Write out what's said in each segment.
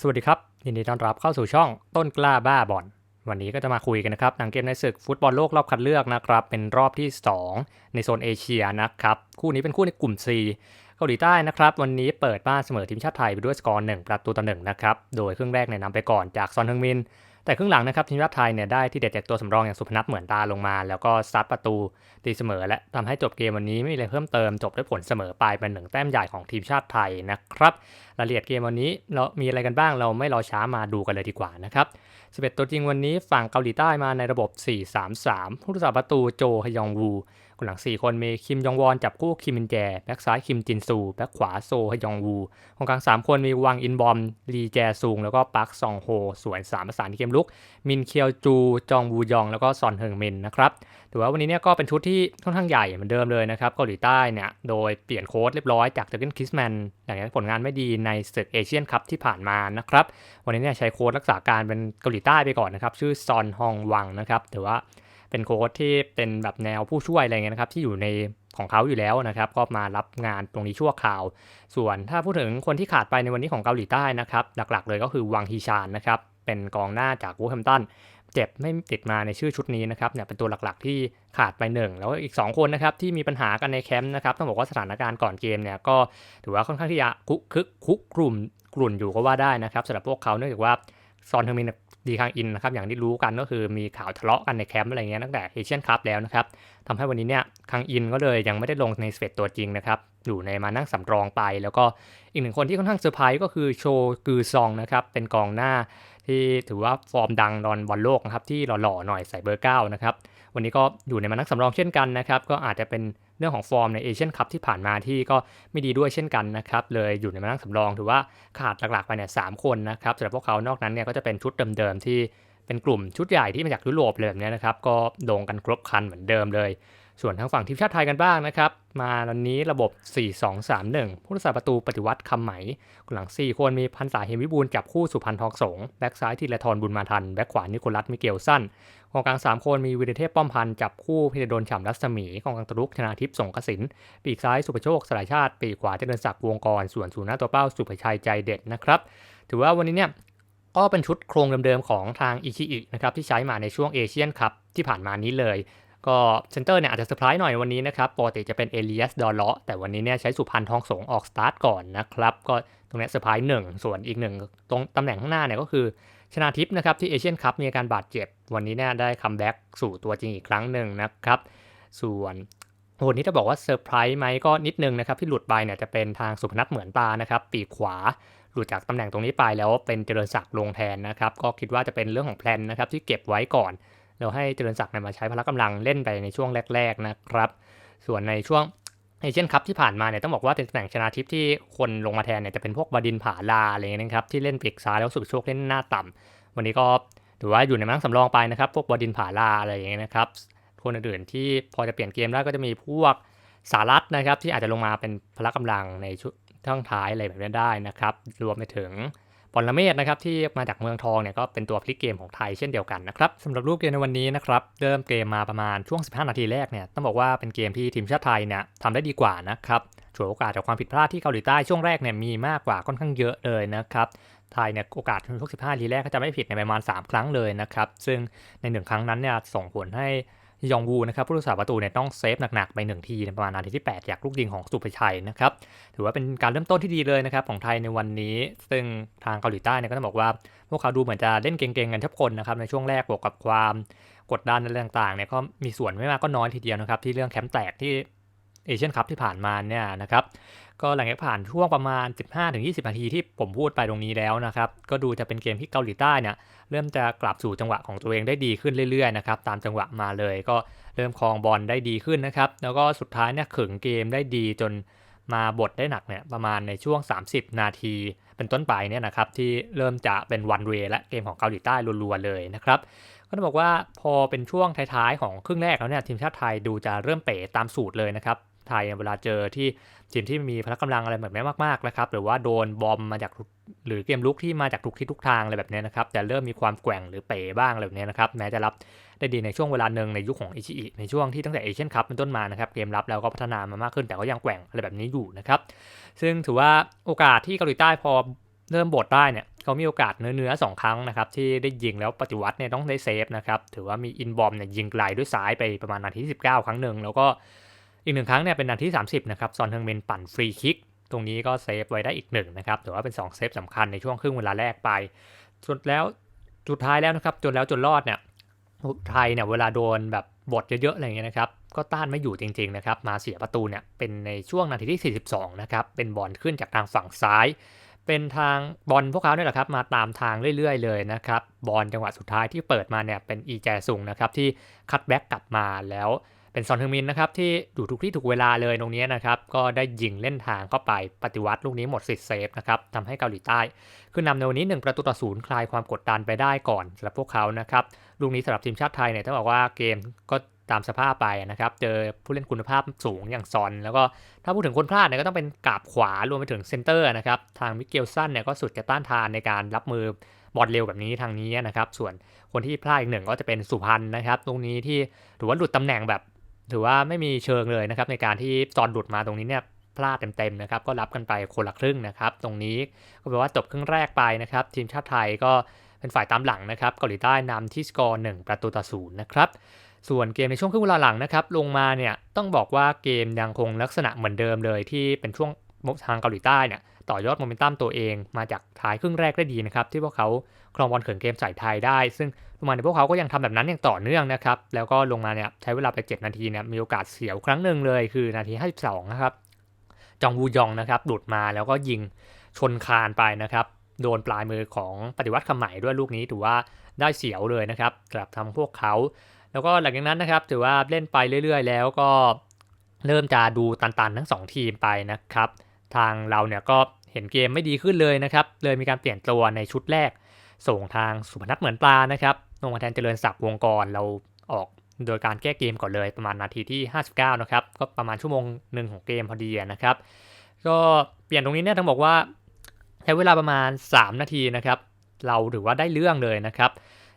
สวัสดีครับ ยินดีต้อนรับเข้าสู่ช่องต้นกล้าบ้าบอลวันนี้ก็จะมาคุยกันนะครับหนังเกมในศึกฟุตบอลโลกรอบคัดเลือกนะครับ เป็นรอบที่ 2 ในโซนเอเชียนะครับ คู่นี้เป็นคู่ในกลุ่ม C เกาหลีใต้นะครับ วันนี้เปิดบ้านเสมอทีมชาติไทยไปด้วยสกอร์1ประตูต่อหนึ่งนะครับ โดยครึ่งแรกเนี่ยนำไปก่อนจากซอนฮึงมิน แต่ครึ่งหลังนะครับทีมชาติไทยเนี่ยได้ที่เด็ดจากตัวสำรองอย่างสุพนัทเหมือนตาลงมา แล้วก็ซัดประตูตีเสมอ และทำให้จบเกมวันนี้ไม่มีอะไรเพิ่มเติมจบด้วยผลเสมอไปเป็นหนึ่งแต้มใหญ่ของทีมชาติไทยนะครับรายละเอียดเกมวันนี้เรามีอะไรกันบ้างเราไม่รอช้ามาดูกันเลยดีกว่านะครับ11 ตัวจริงวันนี้ฝั่งเกาหลีใต้มาในระบบ 4-3-3 ผู้รักษาประตูโจฮยองวูคนหลัง 4 คนมีคิมยองวอนจับคู่คิมมินแจแบ็กซ้ายคิมจินซูแบ็กขวาโซฮยองวูของกลาง 3 คนมีวังอินบอมลีแจซุงแล้วก็ปักซองโฮส่วน3ประสานเกมลุก มินเคียวจู จองวูยอง แล้วก็ซอนเฮิงมินนะครับถือว่าวันนี้เนี่ยก็เป็นชุดที่ค่อนข้างใหญ่เหมือนเดิมเลยนะครับเกาหลีใต้เนี่ยโดยเปลี่ยนโค้ดเรียบร้อยจากเจอร์เกนคิสแมนหลังจากผลงานไม่ดีในศึกเอเชียนคัพที่ผ่านมานะครับวันนี้เนี่ยใช้โค้ดรักษาการเป็นเกาหลีใต้ไปก่อนนะครับชื่อซอนฮองวังนะครับถือว่า เป็นโค้ดที่เป็นแบบแนวผู้ช่วยอะไรเงี้ยนะครับที่อยู่ในของเขาอยู่แล้วนะครับ ก็มารับงานตรงนี้ชั่วคราว ส่วนถ้าพูดถึงคนที่ขาดไปในวันนี้ของเกาหลีใต้นะครับหลักๆ เลยก็คือวังฮีชานนะครับเป็นกองหน้าจากวูแฮมตันเจ็บไม่ติดมาในชื่อชุดนี้นะครับเนี่ยเป็นตัวหลักๆที่ขาดไปหนึ่งแล้วอีก 2 คนนะครับที่มีปัญหากันในแคมป์นะครับต้องบอกว่าสถานการณ์ก่อนเกมเนี่ยก็ถือว่าค่อนข้างที่จะคุกคึกคุกกลุ่มกลุ่นอยู่ก็ว่าได้นะครับสำหรับพวกเขาเนื่องจากว่าซอนเทอร์มิน ดีคางอินนะครับอย่างที่รู้กันก็คือมีข่าวทะเลาะกันในแคมป์อะไรเงี้ยตั้งแต่เอเชียนคัพแล้วนะครับทำให้วันนี้เนี่ยคังอินก็เลยยังไม่ได้ลงในสเปตตัวจริงนะครับอยู่ในมานั่งสำรองไป แล้วก็อีกหนึ่งคนที่ค่อนข้างเซอร์ไพรส์ก็คือโชกือซองนะครับเป็นกองหน้าที่ถือว่าฟอร์มดังนอนบอลโลกนะครับที่หล่อๆหน่อยใส่เบอร์เก้านะครับวันนี้ก็อยู่ในมานั่งสำรองเช่นกันนะครับก็อาจจะเป็น เรื่องของฟอร์มในเอเชียนคัพที่ผ่านมาที่ก็ไม่ดีด้วยเช่นกันนะครับ เลยอยู่ในมานั่งสำรองถือว่าขาดหลักๆไปเนี่ยสคนนะครับสำหรับพวกเขานอกนั้นเนี่ยก็จะเป็นชุดเดิมๆที่เป็นกลุ่มชุดใหญ่ที่มาจากยุโรปเลยแบบนี้นะครับก็ลงกันครบคันเหมือนเดิมเลย ส่วนทางฝั่งทีมชาติไทยกันบ้างนะครับ มาวันนี้ระบบ 4-2-3-1 ผู้รักษาประตูปฏิวัติคำไหมหลัง 4 คนมีพันษาเฮมิบูลจับคู่สุพันทองสงแบ็กซ้ายทีละทรบุญมาทัน แบ็กขวานิโคลัสมิเกลสั้น กองกลาง 3 คนมีวิเดเทพป้อมพันจับคู่พิเดโดนฉ่ำรัศมีกองกลางตรุกชนาทิพย์สงกสินปีกซ้ายสุภโชคสลายชาติ ปีกขวาเจริญศักดิ์วงกรส่วนศูนย์หน้าตัวเป้าสุภชัยใจเด็ดนะครับ ถือว่าวันนี้เนี่ยก็เป็นชุดโครงเดิมๆของทางอิคิอินะครับที่ใช้มาในช่วงเอเชียนคัพที่ผ่านมานี้เลย ก็เซนเตอร์เนี่ยอาจจะเซอร์ไพรส์หน่อยวันนี้นะครับปกติจะเป็นเอเลียสดอลเลาะแต่วันนี้เนี่ยใช้สุพันธ์ทองสงออกสตาร์ทก่อนนะครับก็ตรงนี้เซอร์ไพรส์หนึ่งส่วนอีกหนึ่งตรงตำแหน่งข้างหน้าเนี่ยก็คือ ชนาทิพย์นะครับที่เอเชียนคัพมีอาการบาดเจ็บ วันนี้เนี่ยได้คัมแบ็กสู่ตัวจริงอีกครั้งหนึ่งนะครับ ส่วนวันนี้จะบอกว่าเซอร์ไพรส์ไหมก็นิดนึงนะครับ ที่หลุดไปเนี่ยจะเป็นทางสุพนัทเหมือนตานะครับ ปีกขวาหลุดจากตำแหน่งตรงนี้ไปแล้วเป็นเจริญศักดิ์ลงแทนนะครับ ก็คิดว่าจะเป็นเรื่องของแพลนนะครับที่เก็บไว้ก่อนแล้วให้เจริญศักดิ์มาใช้พละกำลังเล่นไปในช่วงแรก ๆนะครับ ส่วนในช่วง เอเชียนคัพที่ผ่านมาเนี่ยต้องบอกว่าตำแหน่งชนะทิพย์ที่คนลงมาแทนเนี่ยจะเป็นพวกบดินผาลาอะไรเงี้ยนะครับที่เล่นปีกซ้ายแล้วสุดโชคเล่นหน้าต่ำวันนี้ก็ถือว่าอยู่ในมังสำรองไปนะครับ พวกบดินผาลาอะไรอย่างเงี้ยนะครับคนอื่นๆที่พอจะเปลี่ยนเกมได้ก็จะมีพวกสารัตนะครับที่อาจจะลงมาเป็นพละกำลังในชุดท่องท้ายอะไรแบบนี้ได้นะครับ รวมไปถึง ปรเมศนะครับที่มาจากเมืองทองเนี่ยก็เป็นตัวพลิกเกมของไทยเช่นเดียวกันนะครับสำหรับรูปเกมในวันนี้นะครับเริ่มเกมมาประมาณช่วง 15 นาทีแรกเนี่ยต้องบอกว่าเป็นเกมที่ทีมชาติไทยเนี่ยทำได้ดีกว่านะครับฉวยโอกาสจากความผิดพลาดที่เกาหลีใต้ช่วงแรกเนี่ยมีมากกว่าค่อนข้างเยอะเลยนะครับไทยเนี่ยโอกาสช่วง15 นาทีแรกก็จะไม่ผิดในประมาณ 3 ครั้งเลยนะครับซึ่งในหนึ่งครั้งนั้นเนี่ยส่งผลให้ ยองวูนะครับผู้รักษาประตูเนี่ยต้องเซฟหนักๆไป 1 ทีประมาณนาทีที่ 8 จากลูกยิงของสุภชัยนะครับถือว่าเป็นการเริ่มต้นที่ดีเลยนะครับของไทยในวันนี้ ซึ่งทางเกาหลีใต้เนี่ยก็ต้องบอกว่า พวกเขาดูเหมือนจะเล่นเก่งๆกันทุกคนนะครับในช่วงแรกบวกกับความกดดันอะไรต่างๆเนี่ยก็มีส่วนไม่มากก็น้อยทีเดียวนะครับที่เรื่องแคมป์แตกที่ เอเชียนคัพที่ผ่านมาเนี่ยนะครับก็หลังจากผ่านช่วงประมาณ 15-20 นาทีที่ผมพูดไปตรงนี้แล้วนะครับ ก็ดูจะเป็นเกมที่เกาหลีใต้เนี่ยเริ่มจะกลับสู่จังหวะของตัวเองได้ดีขึ้นเรื่อยๆนะครับตามจังหวะมาเลยก็เริ่มคลองบอลได้ดีขึ้นนะครับ แล้วก็สุดท้ายเนี่ยขึงเกมได้ดีจนมาบทได้หนักเนี่ยประมาณในช่วง 30 นาที เป็นต้นไปเนี่ยนะครับที่เริ่มจะเป็นวันเวและเกมของเกาหลีใต้รัวๆเลยนะครับก็ต้องบอกว่าพอเป็นช่วงท้ายๆของครึ่งแรกแล้วเนี่ยทีมชาติไทยดูจะเริ่มเป๋ตามสูตรเลยนะครับ ไทยเวลาเจอที่ทีมที่มีพละกำลังอะไรแบบนี้มากๆนะครับหรือว่าโดนบอมมาจากหรือเกมลุกที่มาจากทุกทิศทุกทางอะไรแบบนี้นะครับจะเริ่มมีความแกว่งหรือเป๋บ้างอะไรแบบนี้นะครับแม้จะรับได้ดีในช่วงเวลาหนึ่งในยุคของอิชิอิในช่วงที่ตั้งแต่เอเชียนคัพเป็นต้นมานะครับเกมรับแล้วก็พัฒนามามากขึ้นแต่ก็ยังแกว่งอะไรแบบนี้อยู่นะครับซึ่งถือว่าโอกาสที่เกาหลีใต้พอเริ่มบทได้เนี่ยเขามีโอกาสเนื้อๆสองครั้งนะครับที่ได้ยิงแล้วปฏิวัติเนี่ยต้องได้เซฟนะครับถือว่ามีอินบอมเนี่ยยิงไกลด้วยซ้ายไปประมาณนาทีที่19 ครั้งหนึ่งแล้วก็ อีกหนึ่งครั้งเนี่ยเป็นนาที30นะครับซอนเทิงเมนปั่นฟรีคิกตรงนี้ก็เซฟไว้ได้อีกหนึ่งนะครับถือว่าเป็น 2 เซฟสำคัญในช่วงครึ่งเวลาแรกไปสุดแล้วสุดท้ายแล้วนะครับจนแล้วจนรอดเนี่ยไทยเนี่ยเวลาโดนแบบบทเยอะๆอะไรเงี้ยนะครับก็ต้านไม่อยู่จริงๆนะครับมาเสียประตูเนี่ยเป็นในช่วงนาทีที่ 42นะครับเป็นบอลขึ้นจากทางฝั่งซ้าย เป็นทางบอลพวกเขาเนี่ยแหละครับมาตามทางเรื่อยๆเลยนะครับบอลจังหวะสุดท้ายที่เปิดมาเนี่ยเป็นอีแจซุงนะครับที่คัตแบ็กกลับมาแล้ว เป็นซอนเทอร์มินนะครับที่อยู่ทุกที่ถูกเวลาเลยตรงนี้นะครับก็ได้ยิงเล่นทางเข้าไปปฏิวัติลูกนี้หมดสิทธิ์เซฟนะครับทำให้เกาหลีใต้ขึ้นนำในวันนี้1ประตูต่อศูนย์คลายความกดดันไปได้ก่อนสำหรับพวกเขานะครับลูกนี้สำหรับทีมชาติไทยเนี่ยต้องบอกว่าเกมก็ตามสภาพไปนะครับ เจอผู้เล่นคุณภาพสูงอย่างซอน แล้วก็ถ้าพูดถึงคนพลาดเนี่ยก็ต้องเป็นกาบขวารวมไปถึงเซนเตอร์นะครับ ทางมิเกลสันเนี่ยก็สุดจะต้านทานในการรับมือบอลเร็วแบบนี้ทางนี้นะครับ ส่วนคนที่พลาดอีกหนึ่งก็จะเป็นสุพรรณนะครับ ตรงนี้ที่ถือว่าหลุดตำแหน่งแบบ ถือว่าไม่มีเชิงเลยนะครับในการที่จอนหลุดมาตรงนี้เนี่ยพลาดเต็มๆนะครับก็รับกันไปคนละครึ่งนะครับ ตรงนี้ก็แปลว่าจบครึ่งแรกไปนะครับ ทีมชาติไทยก็เป็นฝ่ายตามหลังนะครับเกาหลีใต้นำที่สกอร์1ประตูต่อศูนย์นะครับส่วนเกมในช่วงครึ่งเวลาหลังนะครับลงมาเนี่ยต้องบอกว่าเกมยังคงลักษณะเหมือนเดิมเลยที่เป็นช่วงทางเกาหลีใต้เนี่ย ต่อยอดโมเมนตัมตัวเองมาจากท้ายครึ่งแรกได้ดีนะครับ ที่พวกเขาครองบอลเขินเกมใส่ไทยได้ ซึ่งลงมาในพวกเขาก็ยังทำแบบนั้นอย่างต่อเนื่องนะครับ แล้วก็ลงมาเนี่ยใช้เวลาไป 7 นาทีเนี่ยมีโอกาสเสียวครั้งหนึ่งเลย คือนาที 52 นะครับ จองวูยองนะครับหลุดมาแล้วก็ยิงชนคานไปนะครับโดนปลายมือของปฏิวัติคำใหม่ด้วยลูกนี้ถือว่าได้เสียวเลยนะครับสำหรับทำพวกเขา แล้วก็หลังจากนั้นนะครับถือว่าเล่นไปเรื่อย ๆ แล้วก็เริ่มจะดูตันๆ ทั้ง 2 ทีมไปนะครับ ทางเราเนี่ยก็เห็นเกมไม่ดีขึ้นเลยนะครับ เลยมีการเปลี่ยนตัวในชุดแรก ส่งทางสุพนัทเหมือนปลานะครับลงมาแทนเจริญศักดิ์วงกรเราออกโดยการแก้เกมก่อนเลยประมาณนาทีที่ 59 นะครับ ก็ประมาณชั่วโมงหนึ่งของเกมพอดีนะครับ ก็เปลี่ยนตรงนี้เนี่ยต้องบอกว่าใช้เวลาประมาณ 3 นาทีนะครับ เราถือว่าได้เรื่องเลยนะครับ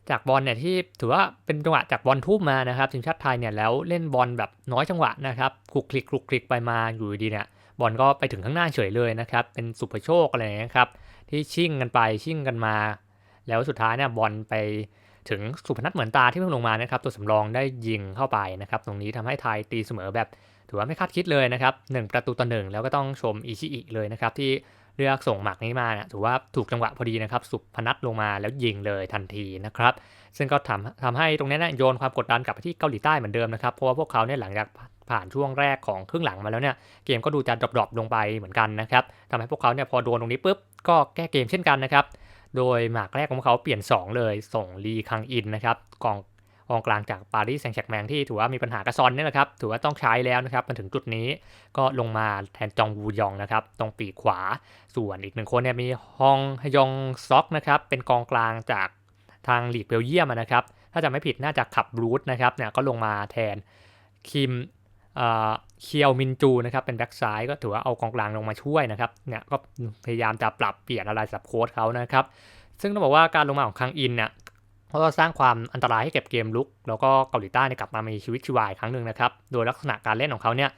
จากบอลเนี่ยที่ถือว่าเป็นจังหวะจากบอลทุ่มมานะครับทีมชาติไทยเนี่ยแล้วเล่นบอลแบบน้อยจังหวะนะครับคลุกคลิกคลุกคลิกไปมาอยู่ดีเนี่ย บอลก็ไปถึงข้างหน้าเฉยเลยนะครับ เป็นสุภโชคอะไรอย่างนี้ครับ ที่ชิ่งกันไปชิ่งกันมา แล้วสุดท้ายเนี่ยบอลไปถึงสุพนัทเหมือนตาที่เพิ่งลงมานะครับ ตัวสำรองได้ยิงเข้าไปนะครับ ตรงนี้ทำให้ไทยตีเสมอแบบถือว่าไม่คาดคิดเลยนะครับ1ประตูต่อหนึ่งแล้วก็ต้องชมอิชิอิเลยนะครับที่เลือกส่งหมักนี้มาเนี่ยถือว่าถูกจังหวะพอดีนะครับ สุพนัทลงมาแล้วยิงเลยทันทีนะครับ ซึ่งก็ทำทำให้ตรงนี้นะโยนความกดดันกลับไปที่เกาหลีใต้เหมือนเดิมนะครับ เพราะว่าพวกเขาเนี่ยหลังจาก ผ่านช่วงแรกของครึ่งหลังมาแล้วเนี่ยเกมก็ดูจะดรอปๆลงไปเหมือนกันนะครับทำให้พวกเขาเนี่ยพอโดนตรงนี้ปุ๊บก็แก้เกมเช่นกันนะครับโดยหมากแรกของเขาเปลี่ยน 2 เลยส่งลีคังอินนะครับกองกองกลางจากปารีสแซงต์แชกแมงที่ถือว่ามีปัญหากระซอนนี่แหละครับถือว่าต้องใช้แล้วนะครับมาถึงจุดนี้ก็ลงมาแทนจองวูยองนะครับตรงปีกขวา ส่วนอีกหนึ่งคนเนี่ยมีฮองฮยองซอกนะครับเป็นกองกลางจากทางลีกเบลเยียมนะครับถ้าจะไม่ผิดน่าจะขับรูทนะครับเนี่ยก็ลงมาแทนคิม เคียวมินจูนะครับเป็นแบ็กซ้ายก็ถือว่าเอากองกลางลงมาช่วยนะครับเนี่ยก็พยายามจะปรับเปลี่ยนอะไรสับโค้ดเขานะครับ ซึ่งต้องบอกว่าการลงมาของคังอินเนี่ยเขาก็สร้างความอันตรายให้เก็บเกมลุก แล้วก็เกาหลีใต้กลับมามีชีวิตชีวายครั้งหนึ่งนะครับ โดยลักษณะการเล่นของเขาเนี่ย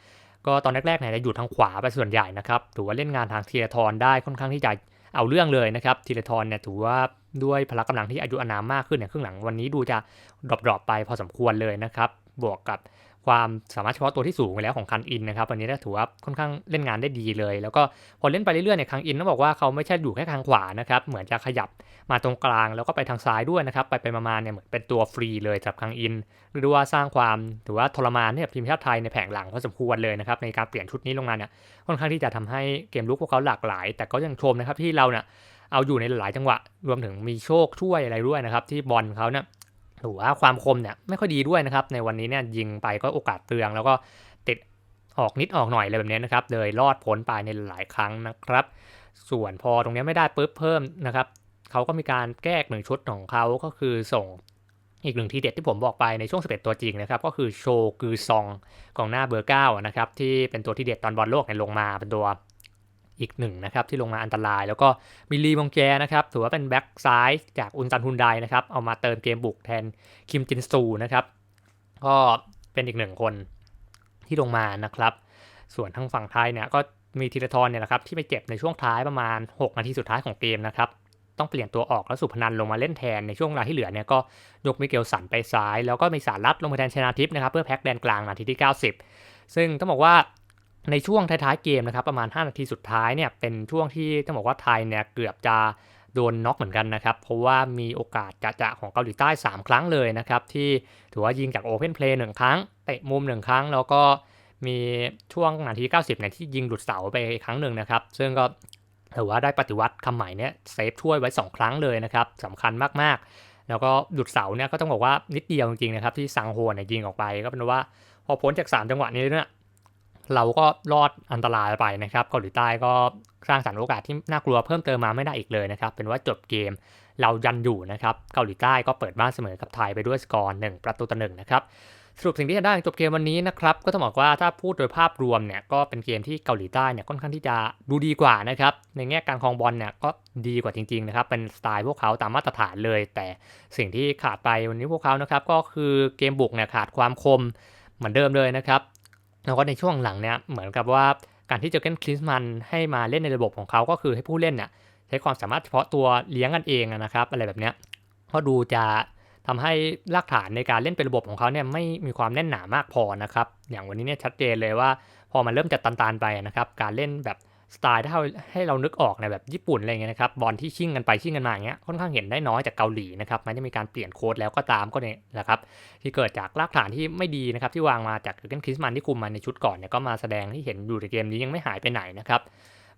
ก็ตอนแรกๆเนี่ยจะอยู่ทางขวาไปส่วนใหญ่นะครับถือว่าเล่นงานทางเทีลทอนได้ค่อนข้างที่จะเอาเรื่องเลยนะครับทีละทอนเนี่ยถือว่าด้วยพละกำลังที่อายุอานามมากขึ้นเนี่ยครึ่งหลังวันนี้ดูจะดรอปๆไปพอสมควรเลยนะครับ บวกกับ ความสามารถเฉพาะตัวที่สูงไปแล้วของคันอินนะครับวันนี้ถือว่าค่อนข้างเล่นงานได้ดีเลย แล้วก็พอเล่นไปเรื่อยๆเนี่ยคังอินต้องบอกว่าเขาไม่ใช่อยู่แค่ทางขวานะครับเหมือนจะขยับมาตรงกลางแล้วก็ไปทางซ้ายด้วยนะครับไปไปมาๆเนี่ยเหมือนเป็นตัวฟรีเลยสำหรับคังอินหรือว่าสร้างความถือว่าทรมานให้กับทีมชาติไทยในแผงหลังพอสมควรเลยนะครับในการเปลี่ยนชุดนี้ลงมาเนี่ยค่อนข้างที่จะทำให้เกมลุกพวกเขาหลากหลาย แต่ก็ยังชมนะครับที่เราเนี่ยเอาอยู่ในหลายจังหวะรวมถึงมีโชคช่วยอะไรด้วยนะครับที่บอลเขาเนี่ย หรือว่าความคมเนี่ยไม่ค่อยดีด้วยนะครับ ในวันนี้เนี่ยยิงไปก็โอกาสเตืองแล้วก็ติดออกนิดออกหน่อยอะไรแบบนี้นะครับเลยรอดพ้นไปในหลายครั้งนะครับ ส่วนพอตรงนี้ไม่ได้ปุ๊บเพิ่มนะครับเขาก็มีการแก้หนึ่งชุดของเขาก็คือส่งอีกหนึ่งทีเด็ดที่ผมบอกไปในช่วง 11 ตัวจริงนะครับก็คือโชกือซองกองหน้าเบอร์เก้านะครับที่เป็นตัวที่เด็ดตอนบอลโลกเนี่ยลงมาเป็นตัว อีกหนึ่งนะครับที่ลงมาอันตราย แล้วก็มิลีมงแกนะครับถือว่าเป็นแบ็กซ้ายจากอุนซันฮุนไดนะครับเอามาเติมเกมบุกแทนคิมจินซูนะครับก็เป็นอีกหนึ่งคนที่ลงมานะครับ ส่วนทางฝั่งไทยเนี่ยก็มีธีรทรเนี่ยแหละครับที่ไปเจ็บในช่วงท้ายประมาณ 6 นาทีสุดท้ายของเกมนะครับต้องเปลี่ยนตัวออกแล้วสุพนันลงมาเล่นแทนในช่วงเวลาที่เหลือเนี่ยก็ยกมิเกลสันไปซ้าย แล้วก็มีสารรัดลงมาแทนชนาทิพย์นะครับเพื่อแพ็กแดนกลางนาทีที่ 90 ซึ่งต้องบอกว่า ในช่วงท้ายๆเกมนะครับประมาณ 5 นาทีสุดท้ายเนี่ยเป็นช่วงที่ต้องบอกว่าไทยเนี่ยเกือบจะโดนน็อกเหมือนกันนะครับ เพราะว่ามีโอกาสจะจะของเกาหลีใต้ 3 ครั้งเลยนะครับ ที่ถือว่ายิงจากโอเพนเพลย์หนึ่งครั้งเตะมุมหนึ่งครั้ง แล้วก็มีช่วงนาที 90เนี่ยที่ยิงหลุดเสาไปครั้งหนึ่งนะครับ ซึ่งก็ถือว่าได้ปฏิวัติคำใหม่เนี่ยเซฟช่วยไว้ 2 ครั้งเลยนะครับสำคัญมากๆ แล้วก็หลุดเสาเนี่ยก็ต้องบอกว่านิดเดียวจริงๆนะครับที่สังโฮเนี่ยยิงออกไปก็เป็นว่าพอพ้นจาก 3 จังหวะนี้เนี่ย เราก็รอดอันตรายไปนะครับเกาหลีใต้ก็สร้างสรรค์โอกาสที่น่ากลัวเพิ่มเติมมาไม่ได้อีกเลยนะครับ เป็นว่าจบเกมเรายันอยู่นะครับเกาหลีใต้ก็เปิดบ้านเสมอกับไทยไปด้วยสกอร์หนึ่งประตูต่อหนึ่งนะครับสรุปสิ่งที่จะได้จบเกมวันนี้นะครับก็ต้องบอกว่าถ้าพูดโดยภาพรวมเนี่ยก็เป็นเกมที่เกาหลีใต้เนี่ยค่อนข้างที่จะดูดีกว่านะครับในแง่การครองบอลเนี่ยก็ดีกว่าจริงๆนะครับเป็นสไตล์พวกเขาตามมาตรฐานเลย แต่สิ่งที่ขาดไปวันนี้พวกเขานะครับก็คือเกมบุกเนี่ยขาดความคมเหมือนเดิมเลยนะครับ แล้วก็ในช่วงหลังเนี่ยเหมือนกับว่าการที่เจอเกนคลิสมันให้มาเล่นในระบบของเขาก็คือให้ผู้เล่นเนี่ยใช้ความสามารถเฉพาะตัวเลี้ยงกันเองนะครับ อะไรแบบเนี้ยก็ดูจะทำให้รากฐานในการเล่นเป็นระบบของเขาเนี่ยไม่มีความแน่นหนามากพอนะครับ อย่างวันนี้เนี่ยชัดเจนเลยว่า พอมันเริ่มจะตันๆไปนะครับ การเล่นแบบ สไตล์ถ้าให้เรานึกออกในแบบญี่ปุ่นอะไรเงี้ยนะครับบอลที่ชิ่งกันไปชิ่งกันมาอย่างเงี้ยค่อนข้างเห็นได้น้อยจากเกาหลีนะครับมันจะมีการเปลี่ยนโค้ดแล้วก็ตามก็เนี่ยแหละครับที่เกิดจากรากฐานที่ไม่ดีนะครับที่วางมาจากเกนคริสมันที่คุมมาในชุดก่อนเนี่ยก็มาแสดงที่เห็นอยู่ในเกมนี้ยังไม่หายไปไหนนะครับ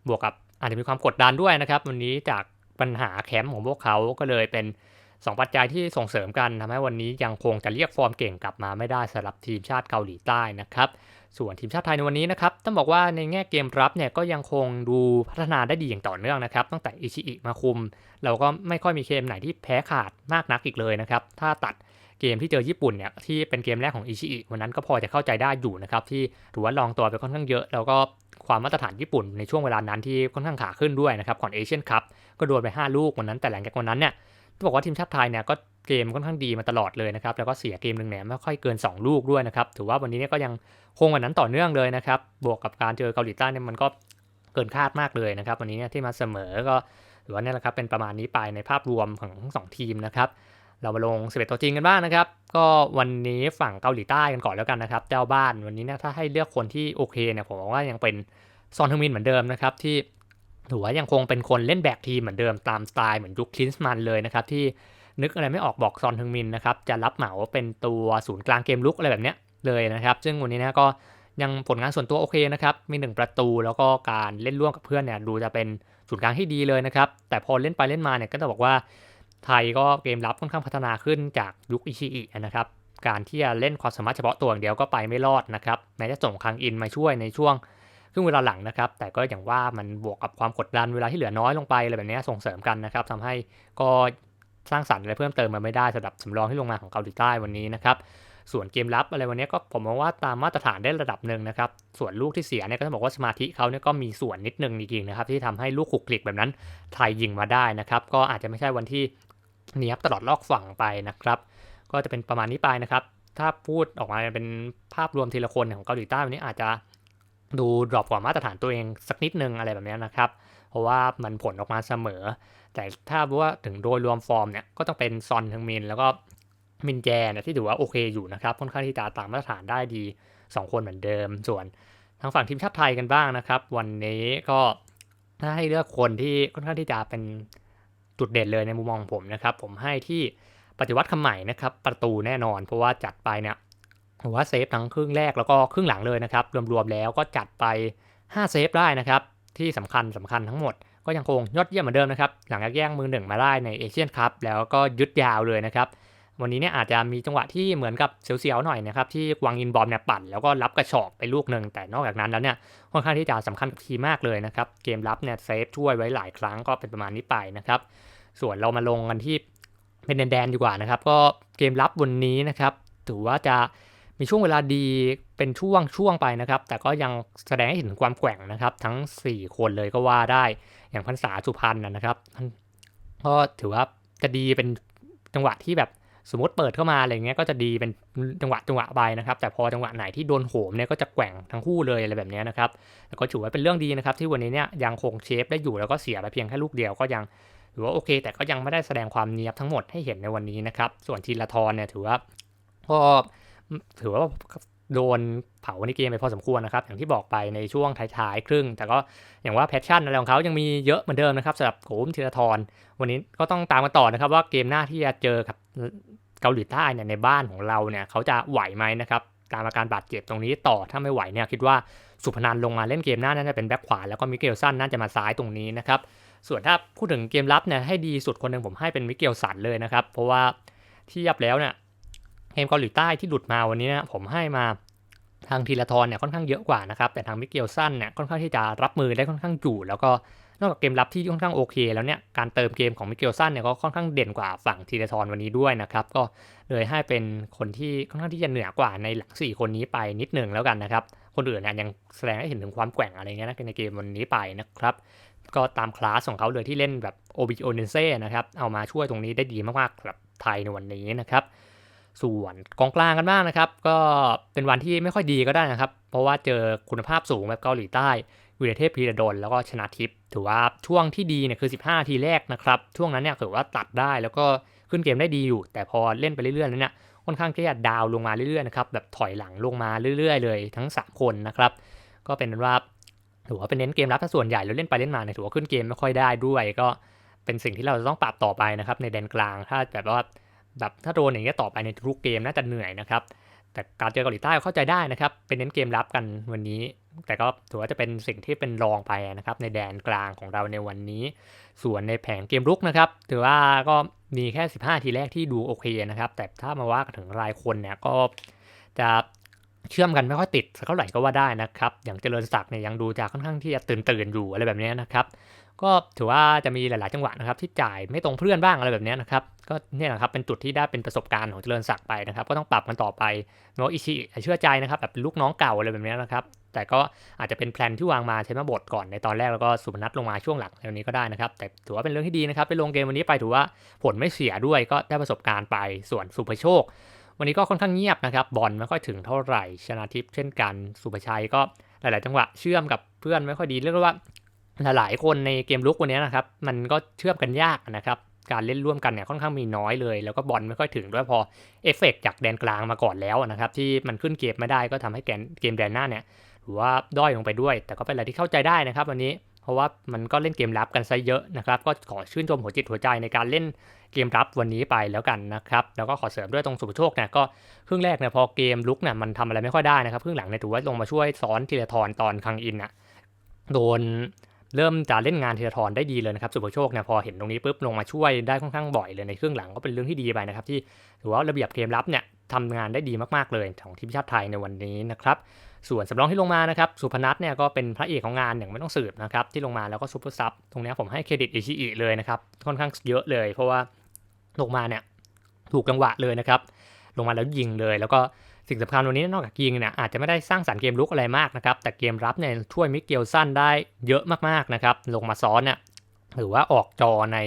บวกกับอาจจะมีความกดดันด้วยนะครับวันนี้จากปัญหาแคมป์ของพวกเขาก็เลยเป็น2ปัจจัยที่ส่งเสริมกันทำให้วันนี้ยังคงจะเรียกฟอร์มเก่งกลับมาไม่ได้สำหรับทีมชาติเกาหลีใต้นะครับ ส่วนทีมชาติไทยในวันนี้นะครับต้องบอกว่าในแง่เกมรับเนี่ยก็ยังคงดูพัฒนาได้ดีอย่างต่อเนื่องนะครับตั้งแต่อิชิอิมาคุม เราก็ไม่ค่อยมีเกมไหนที่แพ้ขาดมากนักอีกเลยนะครับถ้าตัดเกมที่เจอญี่ปุ่นเนี่ยที่เป็นเกมแรกของอิชิอิวันนั้นก็พอจะเข้าใจได้อยู่นะครับที่ถือว่าลองตัวไปค่อนข้างเยอะ แล้วก็ความมาตรฐานญี่ปุ่นในช่วงเวลานั้นที่ค่อนข้างขาขึ้นด้วยนะครับก่อนเอเชียนคัพก็โดนไป 5 ลูกวันนั้นแต่หลังจากวันนั้นเนี่ยต้องบอกว่าทีมชาติไทยเนี่ยก็ เกมค่อนข้างดีมาตลอดเลยนะครับ แล้วก็เสียเกมหนึ่งเนี่ยไม่ค่อยเกิน 2 ลูกด้วยนะครับ ถือว่าวันนี้เนี่ยก็ยังคงวันนั้นต่อเนื่องเลยนะครับ บวกกับการเจอเกาหลีใต้เนี่ยมันก็เกินคาดมากเลยนะครับ วันนี้เนี่ยที่มาเสมอก็ถือว่านี่แหละครับเป็นประมาณนี้ไปในภาพรวมของทั้งสองทีมนะครับ เรามาลง 11 ตัวจริงกันบ้างนะครับ ก็วันนี้ฝั่งเกาหลีใต้กันก่อนแล้วกันนะครับเจ้าบ้านวันนี้เนี่ยถ้าให้เลือกคนที่โอเคเนี่ยผมว่ายังเป็นซอนทึงมินเหมือนเดิมนะครับที่ถือว่ายังคงเป็นคนเล่นแบกทีมเหมือนเดิมตามสไตล์เหมือนยุคคลินส์มันเลยนะครับที่ นึกอะไรไม่ออกบอกซอนทึงมินนะครับจะรับเหมาเป็นตัวศูนย์กลางเกมลุกอะไรแบบเนี้ยเลยนะครับ ซึ่งวันนี้นะก็ยังผลงานส่วนตัวโอเคนะครับ มี 1 ประตูแล้วก็การเล่นร่วมกับเพื่อนเนี่ยดูจะเป็นศูนย์กลางที่ดีเลยนะครับ แต่พอเล่นไปเล่นมาเนี่ยก็ต้องบอกว่าไทยก็เกมรับค่อนข้างพัฒนาขึ้นจากยุคอิชิอินะครับ การที่จะเล่นความสามารถเฉพาะตัวอย่างเดียวก็ไปไม่รอดนะครับแม้จะส่งคังอินมาช่วยในช่วงครึ่งเวลาหลังนะครับ แต่ก็อย่างว่ามันบวกกับความกดดันเวลาที่เหลือน้อยลงไปอะไรแบบนี้ส่งเสริมกันนะครับทำให้ก็ สร้างสรรค์อะไรเพิ่มเติมมาไม่ได้สำหรับสำรองที่ลงมาของเกาหลีใต้วันนี้นะครับส่วนเกมรับอะไรวันนี้ก็ผมมองว่าตามมาตรฐานได้ระดับหนึ่งนะครับ ส่วนลูกที่เสียเนี่ยก็ต้องบอกว่าสมาธิเขาเนี่ยก็มีส่วนนิดนึงจริงๆนะครับ ที่ทำให้ลูกขุกคลิกแบบนั้นไทยยิงมาได้นะครับ ก็อาจจะไม่ใช่วันที่เนียบตลอดลอกฝั่งไปนะครับ ก็จะเป็นประมาณนี้ไปนะครับ ถ้าพูดออกมาเป็นภาพรวมทีละคนของเกาหลีใต้วันนี้อาจจะดูดรอปกว่ามาตรฐานตัวเองสักนิดนึงอะไรแบบนี้นะครับ เพราะว่ามันผลออกมาเสมอ แต่ถ้าว่าถึงโดยรวมฟอร์มเนี่ยก็ต้องเป็นซอนทึงมิน แล้วก็มินแจนที่ถือว่าโอเคอยู่นะครับค่อนข้างที่จะตามมาตรฐานได้ดี 2 คนเหมือนเดิม ส่วนทางฝั่งทีมชาติไทยกันบ้างนะครับ วันนี้ก็ถ้าให้เลือกคนที่ค่อนข้างที่จะเป็นจุดเด่นเลยในมุมมองผมนะครับ ผมให้ที่ปฏิวัติคำใหม่นะครับประตูแน่นอน เพราะว่าจัดไปเนี่ยผมว่าเซฟทั้งครึ่งแรกแล้วก็ครึ่งหลังเลยนะครับรวมๆแล้วก็จัดไป 5 เซฟได้นะครับ ที่สำคัญสำคัญทั้งหมด ก็ยังคงยอดเยี่ยมเหมือนเดิมนะครับ หลังจากแย่งมือหนึ่งมาได้ในเอเชียนคัพแล้วก็ยึดยาวเลยนะครับ วันนี้เนี่ยอาจจะมีจังหวะที่เหมือนกับเสียวๆหน่อยนะครับที่วางอินบอมเนี่ยปั่นแล้วก็รับกระชอกไปลูกหนึ่งแต่นอกจากนั้นแล้วเนี่ยค่อนข้างที่จะสำคัญกับทีมากเลยนะครับเกมรับเนี่ยเซฟช่วยไว้หลายครั้งก็เป็นประมาณนี้ไปนะครับส่วนเรามาลงกันที่เป็นแดนๆดีกว่านะครับ ก็เกมรับวันนี้นะครับถือว่าจะ มีช่วงเวลาดีเป็นช่วงช่วงไปนะครับ แต่ก็ยังแสดงให้เห็นความแกว่งนะครับ ทั้ง 4 คนเลยก็ว่าได้อย่างพันษาสุพรรณนะครับก็ถือว่าจะดีเป็นจังหวะที่แบบสมมติเปิดเข้ามาอะไรเงี้ยก็จะดีเป็นจังหวะจังหวะไปนะครับ แต่พอจังหวะไหนที่โดนโหมเนี่ยก็จะแกว่งทั้งคู่เลยอะไรแบบนี้นะครับแต่ก็ถือว่าเป็นเรื่องดีนะครับ ที่วันนี้เนี่ยยังคงเชฟได้อยู่แล้วก็เสียไปเพียงแค่ลูกเดียวก็ยังถือว่าโอเค แต่ก็ยังไม่ได้แสดงความเนียบทั้งหมดให้เห็นในวันนี้นะครับ ส่วนทีละทอนเนี่ยถือว่าก็ ถือว่าโดนเผาในเกมไปพอสมควรนะครับ อย่างที่บอกไปในช่วงท้ายๆ ครึ่ง แต่ก็อย่างว่าแพชชั่นอะไรของเขายังมีเยอะเหมือนเดิมนะครับสำหรับโขมธีรทรวันนี้ก็ต้องตามกันต่อนะครับว่าเกมหน้าที่จะเจอกับเกาหลีใต้เนี่ยในบ้านของเราเนี่ยเขาจะไหวไหมนะครับตามอาการบาดเจ็บตรงนี้ต่อถ้าไม่ไหวเนี่ยคิดว่าสุพนันลงมาเล่นเกมหน้าน่าจะเป็นแบ็คขวาแล้วก็มิเกลสันน่าจะมาซ้ายตรงนี้นะครับส่วนถ้าพูดถึงเกมรับเนี่ยให้ดีสุดคนหนึ่งผมให้เป็นมิเกลสันเลยนะครับเพราะว่าเทียบแล้วเนี่ย เกมเกาหลีใต้ที่หลุดมาวันนี้นะผมให้มาทางทีละทรเนี่ยค่อนข้างเยอะกว่านะครับ แต่ทางมิเกลสันเนี่ยค่อนข้างที่จะรับมือได้ค่อนข้างอยู่แล้วก็นอกจากเกมรับที่ค่อนข้างโอเค แล้วเนี่ยการเติมเกมของมิเกลสันเนี่ยก็ค่อนข้างเด่นกว่าฝั่งทีละทรวันนี้ด้วยนะครับ ก็เลยให้เป็นคนที่ค่อนข้างที่จะเหนือกว่าในหลัง 4 คนนี้ไปนิดหนึ่งแล้วกันนะครับ คนอื่นเนี่ยยังแสดงให้เห็นถึงความแกว่งอะไรเงี้ยนะในเกมวันนี้ไปนะครับ ก็ตามคลาสของเขาเลยที่เล่นแบบโอบิโอเนเซ่นะครับเอามาช่วยตรงนี้ได้ดีมากๆกับไทยในวันนี้นะครับ ส่วนกองกลางกันบ้างนะครับ ก็เป็นวันที่ไม่ค่อยดีก็ได้นะครับ เพราะว่าเจอคุณภาพสูงแบบเกาหลีใต้วิเทพพีระดลแล้วก็ชนะทิพย์ถือว่าช่วงที่ดีเนี่ยคือ 15 ทีแรกนะครับ ช่วงนั้นเนี่ยถือว่าตัดได้แล้วก็ขึ้นเกมได้ดีอยู่ แต่พอเล่นไปเรื่อยๆนั้นเนี่ยค่อนข้างที่จะดาวลงมาเรื่อยๆนะครับแบบถอยหลังลงมาเรื่อย ๆ เลยทั้ง 3 คนนะครับก็เป็นว่าถือว่าเป็นเน้นเกมรับถ้าส่วนใหญ่แล้วเล่นไปเล่นมาเนี่ยถือว่าขึ้นเกมไม่ค่อยได้ด้วย ก็เป็นสิ่งที่เราจะต้องปรับต่อไปนะครับในแดนกลางถ้าแบบว่า แบบถ้าโดนอย่างเงี้ยต่อไปในทุกเกมน่าจะเหนื่อยนะครับ แต่การเจอเกาหลีใต้เข้าใจได้นะครับ เป็นเน้นเกมรับกันวันนี้ แต่ก็ถือว่าจะเป็นสิ่งที่เป็นรองไปนะครับ ในแดนกลางของเราในวันนี้ ส่วนในแผงเกมรุกนะครับ ถือว่าก็มีแค่ 15 ทีแรกที่ดูโอเคนะครับ แต่ถ้ามาว่ากถึงรายคนเนี่ยก็จะ เชื่อมกันไม่ค่อยติดสักเท่าไหร่ก็ว่าได้นะครับ อย่างเจริญศักดิ์เนี่ยยังดูจะค่อนข้างที่จะตื่นตื่นอยู่อะไรแบบนี้นะครับ ก็ถือว่าจะมีหลาย ๆ จังหวะนะครับที่จ่ายไม่ตรงเพื่อนบ้างอะไรแบบนี้นะครับ ก็เนี่ยแหละครับเป็นจุดที่ได้เป็นประสบการณ์ของเจริญศักดิ์ไปนะครับ ก็ต้องปรับกันต่อไปโนอิชิเชื่อใจนะครับแบบลูกน้องเก่าอะไรแบบนี้นะครับ แต่ก็อาจจะเป็นแพลนที่วางมาใช้มาบทก่อนในตอนแรกแล้วก็สุพนัทลงมาช่วงหลังในนี้ก็ได้นะครับ แต่ถือว่าเป็นเรื่องที่ดีนะครับไปลงเกมวันนี้ไปถือว่าผลไม่เสียด้วยก็ได้ประสบการณ์ไปส่วนสุภโชค วันนี้ก็ค่อนข้างเงียบนะครับ บอลไม่ค่อยถึงเท่าไหร่ ชนะทิพย์เช่นกัน สุภชัยก็หลาย ๆ จังหวะเชื่อมกับเพื่อนไม่ค่อยดี เรียกว่าหลาย ๆ คนในเกมลุกวันนี้นะครับ มันก็เชื่อมกันยากนะครับ การเล่นร่วมกันเนี่ยค่อนข้างมีน้อยเลย แล้วก็บอลไม่ค่อยถึงด้วยพอเอฟเฟกจากแดนกลางมาก่อนแล้วนะครับที่มันขึ้นเกมไม่ได้ก็ทำให้แกนเกมแดนหน้าเนี่ยหรือว่าด้อยลงไปด้วย แต่ก็เป็นอะไรที่เข้าใจได้นะครับ วันนี้ เพราะว่ามันก็เล่นเกมรับกันซะเยอะนะครับ ก็ขอชื่นชมหัวจิตหัวใจในการเล่นเกมรับวันนี้ไปแล้วกันนะครับ แล้วก็ขอเสริมด้วยตรงสุภโชคเนี่ยก็ครึ่งแรกเนี่ยพอเกมลุกเนี่ยมันทำอะไรไม่ค่อยได้นะครับครึ่งหลังเนี่ยถือว่าลงมาช่วยซ้อนทีละทอนตอนคังอินอะโดนเริ่มจะเล่นงานธีรทรได้ดีเลยนะครับสุภโชคเนี่ยพอเห็นตรงนี้ปุ๊บลงมาช่วยได้ค่อนข้างบ่อยเลยในครึ่งหลังก็เป็นเรื่องที่ดีไปนะครับที่ถือว่าระเบียบเกมรับเนี่ยทำงานได้ดีมากๆเลยของทีมชาติไทยในวันนี้นะครับ ส่วนสำรองที่ลงมานะครับสุพนัทเนี่ยก็เป็นพระเอกของงานอย่างไม่ต้องสืบนะครับที่ลงมาแล้วก็ซูเปอร์ซับตรงนี้ผมให้เครดิตอิชิอิเลยนะครับค่อนข้างเยอะเลย เพราะว่าลงมาเนี่ยถูกจังหวะเลยนะครับลงมาแล้วยิงเลย แล้วก็สิ่งสำคัญวันนี้นอกจากยิงเนี่ยอาจจะไม่ได้สร้างสรรค์เกมลุกอะไรมากนะครับแต่เกมรับเนี่ยช่วยมิเกลสั้นได้เยอะมากๆนะครับลงมาซ้อนเนี่ยหรือว่าออกจอใน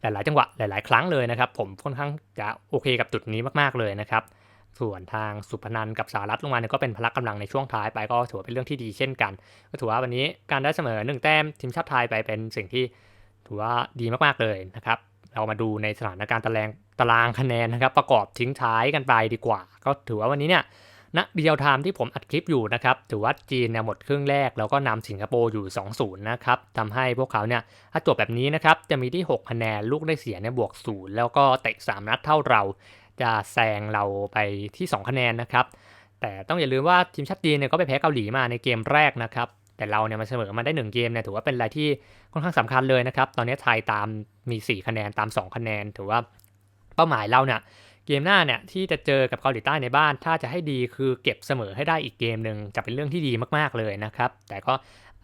หลาย ๆ จังหวะหลาย ๆ ครั้งเลยนะครับผมค่อนข้างจะโอเคกับจุดนี้มากๆเลยนะครับ ส่วนทางสุพนันกับสารัตลงมาเนี่ยก็เป็นพละกำลังในช่วงท้ายไปก็ถือว่าเป็นเรื่องที่ดีเช่นกัน ก็ถือว่าวันนี้การได้เสมอหนึ่งแต้มทีมชาติไทยไปเป็นสิ่งที่ถือว่าดีมากๆเลยนะครับ เรามาดูในสถานการณ์ตารางตารางคะแนนนะครับ ประกอบทิ้งท้ายกันไปดีกว่า ก็ถือว่าวันนี้เนี่ยณเดียวไทม์ที่ผมอัดคลิปอยู่นะครับถือว่าจีนเนี่ยหมดครึ่งแรก แล้วก็นำสิงคโปร์อยู่ 2-0 นะครับทำให้พวกเขาเนี่ยถ้าจบแบบนี้นะครับจะมีที่ 6 คะแนนลูกได้เสียเนี่ยบวก 0 แล้วก็เตะ 3 นัดเท่าเรา จะแซงเราไปที่ 2 คะแนนนะครับ แต่ต้องอย่าลืมว่าทีมชาติจีนเนี่ยก็ไปแพ้เกาหลีมาในเกมแรกนะครับ แต่เราเนี่ยมาเสมอมาได้ 1 เกมเนี่ยถือว่าเป็นอะไรที่ค่อนข้างสำคัญเลยนะครับ ตอนนี้ไทยตามมี 4 คะแนนตาม 2 คะแนน ถือว่าเป้าหมายเราเนี่ยเกมหน้าเนี่ยที่จะเจอกับเกาหลีใต้ในบ้าน ถ้าจะให้ดีคือเก็บเสมอให้ได้อีกเกมหนึ่งจะเป็นเรื่องที่ดีมากๆเลยนะครับ แต่ก็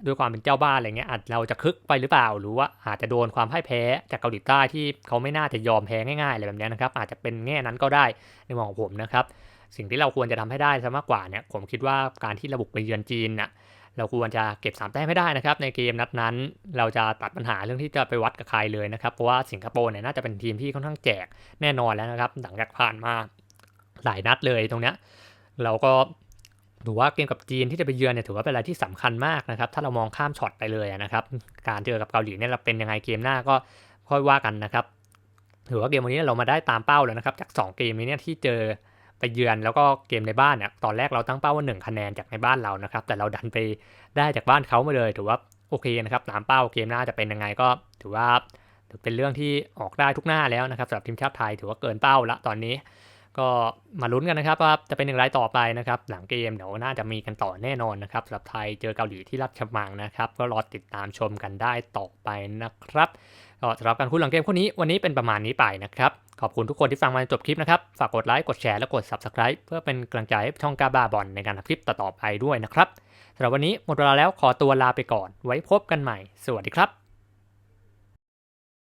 ด้วยความเป็นเจ้าบ้านอะไรเงี้ยอาจเราจะคึกไปหรือเปล่า หรือว่าอาจจะโดนความพ่ายแพ้จากเกาหลีใต้ที่เขาไม่น่าจะยอมแพ้ง่ายๆอะไรแบบนี้นะครับ อาจจะเป็นแง่นั้นก็ได้ในมองของผมนะครับ สิ่งที่เราควรจะทำให้ได้ซะมากกว่าเนี่ยผมคิดว่าการที่ระบุไปเยือนจีนน่ะเราควรจะเก็บ3แต้มให้ได้นะครับ ในเกมนัดนั้น เราจะตัดปัญหาเรื่องที่จะไปวัดกับใครเลยนะครับ เพราะว่าสิงคโปร์เนี่ยน่าจะเป็นทีมที่ค่อนข้างแจกแน่นอนแล้วนะครับ หลังจากผ่านมาหลายนัดเลยตรงเนี้ยเราก็ ถือว่าเกมกับจีนที่จะไปเยือนเนี่ยถือว่าเป็นอะไรที่สำคัญมากนะครับ ถ้าเรามองข้ามช็อตไปเลยนะครับ การเจอกับเกาหลีเนี่ยเราเป็นยังไงเกมหน้าก็ค่อยว่ากันนะครับ ถือว่าเกมวันนี้เรามาได้ตามเป้าแล้วนะครับ จาก 2 เกมนี้เนี่ยที่เจอไปเยือนแล้วก็เกมในบ้านเนี่ยตอนแรกเราตั้งเป้าว่า 1 คะแนนจากในบ้านเรานะครับ แต่เราดันไปได้จากบ้านเขามาเลยถือว่าโอเคนะครับตามเป้าเกมหน้าจะเป็นยังไงก็ถือว่าถือเป็นเรื่องที่ออกได้ทุกหน้าแล้วนะครับสำหรับทีมชาติไทยถือว่าเกินเป้าละตอนนี้ ก็มาลุ้นกันนะครับว่าจะเป็นอย่างไรต่อไปนะครับ หลังเกมเดี๋ยวน่าจะมีกันต่อแน่นอนนะครับสำหรับไทยเจอเกาหลีที่รัชมังนะครับ ก็รอติดตามชมกันได้ต่อไปนะครับก็สำหรับการคุยหลังเกมคู่นี้วันนี้เป็นประมาณนี้ไปนะครับ ขอบคุณทุกคนที่ฟังมาจนจบคลิปนะครับ ฝากกดไลค์กดแชร์และกด Subscribe เพื่อเป็นกำลังใจให้ช่องกาบาบอลในการทำคลิปต่อๆไปด้วยนะครับสำหรับวันนี้หมดเวลาแล้วขอตัวลาไปก่อน ไว้พบกันใหม่ สวัสดีครับ